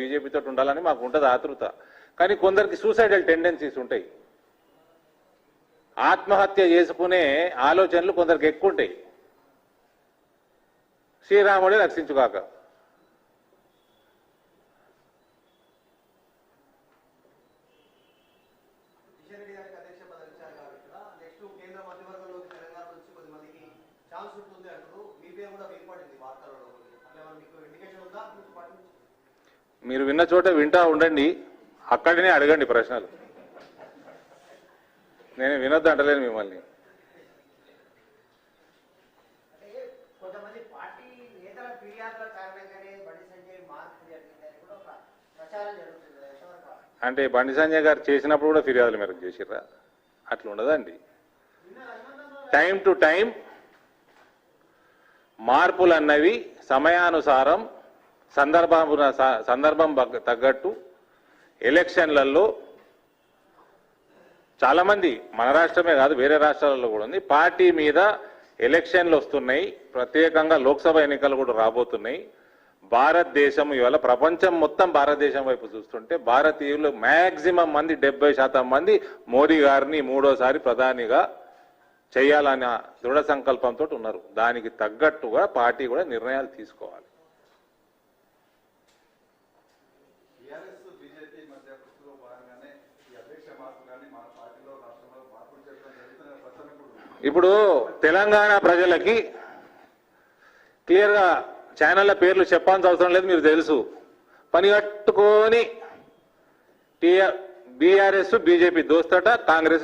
బీజేపీతో ఉండాలని మాకు ఉంటుంది ఆతృత. కానీ కొందరికి సూసైడల్ టెండెన్సీస్ ఉంటాయి. ఆత్మహత్య చేసుకునే ఆలోచనలు కొందరికి ఎక్కువ ఉంటాయి శ్రీరాముడే రక్షించుగాక. కేంద్ర మంత్రివర్గంలోకి తెలంగాణ నుంచి కొద్ది మందికి ఛాన్స్ ఉంటుంది అంటారు మీ పేరు కూడా వినపడింది వార్తలలో. అట్లా మీకు ఇండికేషన్ ఉందా మీకు పార్టీ నుంచి మీరు విన్న చోట వింటా ఉండండి. అక్కడనే అడగండి ప్రశ్నలు. నేను వినొద్దు అంటలేను మిమ్మల్ని. అంటే బండి సంజయ్ గారు చేసినప్పుడు కూడా ఫిర్యాదులు మేరకు చేసిర్రా? అట్లా ఉండదండి టైం టు టైం మార్పులు అన్నవి సమయానుసారం సందర్భం సందర్భం తగ్గట్టు ఎలక్షన్లలో చాలామంది మన రాష్ట్రమే కాదు వేరే రాష్ట్రాలలో కూడా ఉంది. పార్టీ మీద ఎలక్షన్లు వస్తున్నాయి. ప్రత్యేకంగా లోక్సభ ఎన్నికలు కూడా రాబోతున్నాయి. భారతదేశం ఇవాళ ప్రపంచం మొత్తం భారతదేశం వైపు చూస్తుంటే భారతీయులు మ్యాక్సిమం మంది డెబ్బై శాతం మంది మోడీ గారిని మూడోసారి ప్రధానిగా చేయాలనే దృఢ సంకల్పంతో ఉన్నారు. దానికి తగ్గట్టుగా పార్టీ కూడా నిర్ణయాలు తీసుకోవాలి. ఇప్పుడు తెలంగాణ ప్రజలకి క్లియర్గా ఛానళ్ళ పేర్లు చెప్పాల్సిన అవసరం లేదు మీరు తెలుసు. పని కట్టుకొని టీఆర్ బీఆర్ఎస్ బీజేపీ దోస్తట కాంగ్రెస్